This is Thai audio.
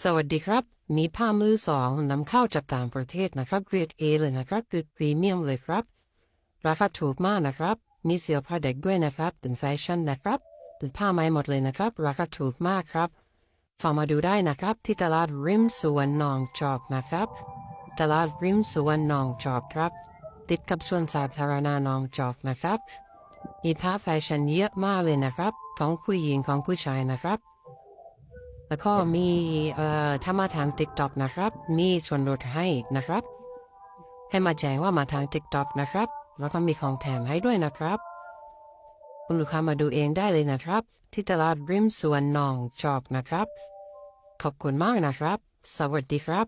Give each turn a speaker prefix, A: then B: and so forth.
A: สวัสดีครับ มีผ้ามือสองนำเข้าจากต่างประเทศนะครับเกรดเอเลยนะครับเกรดพรีเมียมเลยครับ ราคาถูกมากนะครับ มีเสื้อผ้าเด็กด้วยนะครับเป็นแฟชั่นนะครับเป็นผ้าไหมหมดเลยนะครับ ราคาถูกมากครับฝากมาดูได้นะครับที่ตลาดริมสวนหนองจอกนะครับ ตลาดริมสวนหนองจอกครับ ติดกับสวนสาธารณะหนองจอกนะครับมีผ้าแฟชั่นเยอะมากเลยนะครับ ของผู้หญิงของผู้ชายนะครับ แล้วก็มีเอ่อถ้ามาทาง TikTok นะครับ มีส่วนลดให้นะครับ ให้มาแจ้งว่ามาทาง TikTok นะครับ แล้วก็มีของแถมให้ด้วยนะครับ คุณลูกค้ามาดูเองได้เลยนะครับ ที่ตลาดริมสวนหนองจอกนะครับ ขอบคุณมากนะครับ สวัสดีครับ